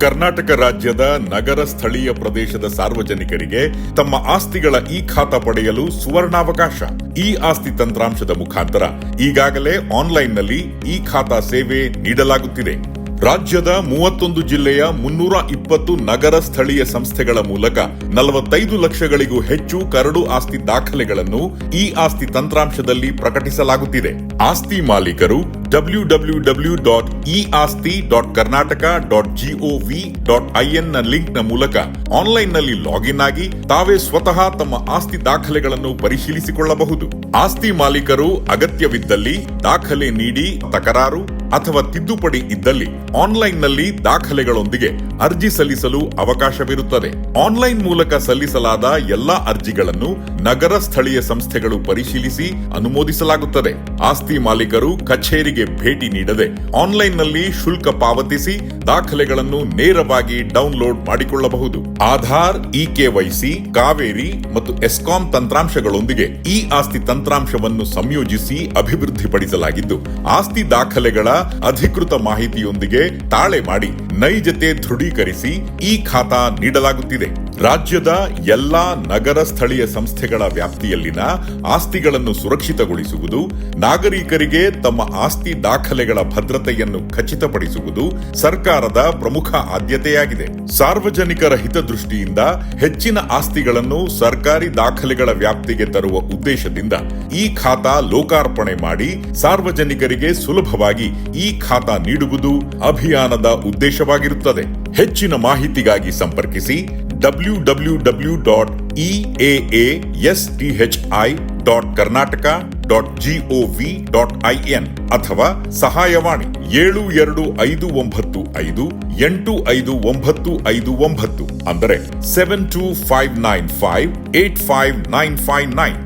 ಕರ್ನಾಟಕ ರಾಜ್ಯದ ನಗರ ಸ್ಥಳೀಯ ಪ್ರದೇಶದ ಸಾರ್ವಜನಿಕರಿಗೆ ತಮ್ಮ ಆಸ್ತಿಗಳ ಇ ಖಾತಾ ಪಡೆಯಲು ಸುವರ್ಣಾವಕಾಶ. ಇ ಆಸ್ತಿ ತಂತ್ರಾಂಶದ ಮುಖಾಂತರ ಈಗಾಗಲೇ ಆನ್ಲೈನ್ನಲ್ಲಿ ಇ ಖಾತಾ ಸೇವೆ ನೀಡಲಾಗುತ್ತಿದೆ. ರಾಜ್ಯದ ಮೂವತ್ತೊಂದು ಜಿಲ್ಲೆಯ ಮುನ್ನೂರ ಇಪ್ಪತ್ತು ನಗರ ಸ್ಥಳೀಯ ಸಂಸ್ಥೆಗಳ ಮೂಲಕ ನಲವತ್ತೈದು ಲಕ್ಷಗಳಿಗೂ ಹೆಚ್ಚು ಕರಡು ಆಸ್ತಿ ದಾಖಲೆಗಳನ್ನು ಈ ಆಸ್ತಿ ತಂತ್ರಾಂಶದಲ್ಲಿ ಪ್ರಕಟಿಸಲಾಗುತ್ತಿದೆ. ಆಸ್ತಿ ಮಾಲೀಕರು W W W dot E Aasthi dot Karnataka dot gov ಡಾಟ್ನ ಲಿಂಕ್ನ ಮೂಲಕ ಆನ್ಲೈನ್ನಲ್ಲಿ ಲಾಗಿನ್ ಆಗಿ ತಾವೇ ಸ್ವತಃ ತಮ್ಮ ಆಸ್ತಿ ದಾಖಲೆಗಳನ್ನು ಪರಿಶೀಲಿಸಿಕೊಳ್ಳಬಹುದು. ಆಸ್ತಿ ಮಾಲೀಕರು ಅಗತ್ಯವಿದ್ದಲ್ಲಿ ದಾಖಲೆ ನೀಡಿ ತಕರಾರು ಅಥವಾ ತಿದ್ದುಪಡಿ ಇದ್ದಲ್ಲಿ ಆನ್ಲೈನ್ನಲ್ಲಿ ದಾಖಲೆಗಳೊಂದಿಗೆ ಅರ್ಜಿ ಸಲ್ಲಿಸಲು ಅವಕಾಶವಿರುತ್ತದೆ. ಆನ್ಲೈನ್ ಮೂಲಕ ಸಲ್ಲಿಸಲಾದ ಎಲ್ಲಾ ಅರ್ಜಿಗಳನ್ನು ನಗರ ಸ್ಥಳೀಯ ಸಂಸ್ಥೆಗಳು ಪರಿಶೀಲಿಸಿ ಅನುಮೋದಿಸಲಾಗುತ್ತದೆ. ಆಸ್ತಿ ಮಾಲೀಕರು ಕಚೇರಿಗೆ ಭೇಟಿ ನೀಡದೆ ಆನ್ಲೈನ್ನಲ್ಲಿ ಶುಲ್ಕ ಪಾವತಿಸಿ ದಾಖಲೆಗಳನ್ನು ನೇರವಾಗಿ ಡೌನ್ಲೋಡ್ ಮಾಡಿಕೊಳ್ಳಬಹುದು. ಆಧಾರ್, ಇ ಕೆವೈಸಿ ಕಾವೇರಿ ಮತ್ತು ಎಸ್ಕಾಂ ತಂತ್ರಾಂಶಗಳೊಂದಿಗೆ ಈ ಆಸ್ತಿ ತಂತ್ರಾಂಶವನ್ನು ಸಂಯೋಜಿಸಿ ಅಭಿವೃದ್ಧಿಪಡಿಸಲಾಗಿದ್ದು, ಆಸ್ತಿ ದಾಖಲೆಗಳ ಅಧಿಕೃತ ಮಾಹಿತಿಯೊಂದಿಗೆ ತಾಳೆ ಮಾಡಿ ನೈಜತೆ ದೃಢೀಕರಿಸಿ ಈ ಖಾತಾ ನೀಡಲಾಗುತ್ತಿದೆ. ರಾಜ್ಯದ ಎಲ್ಲಾ ನಗರ ಸ್ಥಳೀಯ ಸಂಸ್ಥೆಗಳ ವ್ಯಾಪ್ತಿಯಲ್ಲಿನ ಆಸ್ತಿಗಳನ್ನು ಸುರಕ್ಷಿತಗೊಳಿಸುವುದು, ನಾಗರಿಕರಿಗೆ ತಮ್ಮ ಆಸ್ತಿ ದಾಖಲೆಗಳ ಭದ್ರತೆಯನ್ನು ಖಚಿತಪಡಿಸುವುದು ಸರ್ಕಾರದ ಪ್ರಮುಖ ಆದ್ಯತೆಯಾಗಿದೆ. ಸಾರ್ವಜನಿಕರ ಹಿತದೃಷ್ಟಿಯಿಂದ ಹೆಚ್ಚಿನ ಆಸ್ತಿಗಳನ್ನು ಸರ್ಕಾರಿ ದಾಖಲೆಗಳ ವ್ಯಾಪ್ತಿಗೆ ತರುವ ಉದ್ದೇಶದಿಂದ ಈ ಖಾತಾ ಲೋಕಾರ್ಪಣೆ ಮಾಡಿ ಸಾರ್ವಜನಿಕರಿಗೆ ಸುಲಭವಾಗಿ ಈ ಖಾತಾ ನೀಡುವುದು ಅಭಿಯಾನದ ಉದ್ದೇಶವಾಗಿರುತ್ತದೆ. ಹೆಚ್ಚಿನ ಮಾಹಿತಿಗಾಗಿ ಸಂಪರ್ಕಿಸಿ W W W dot S I dot Karnataka dot gov dot IN ಅಥವಾ ಸಹಾಯವಾಣಿ ಏಳು ಎರಡು ಐದು ಒಂಬತ್ತು ಐದು ಎಂಟು ಐದು ಒಂಬತ್ತು ಐದು ಒಂಬತ್ತು ಅಂದರೆ seven two five nine five eight five nine five nine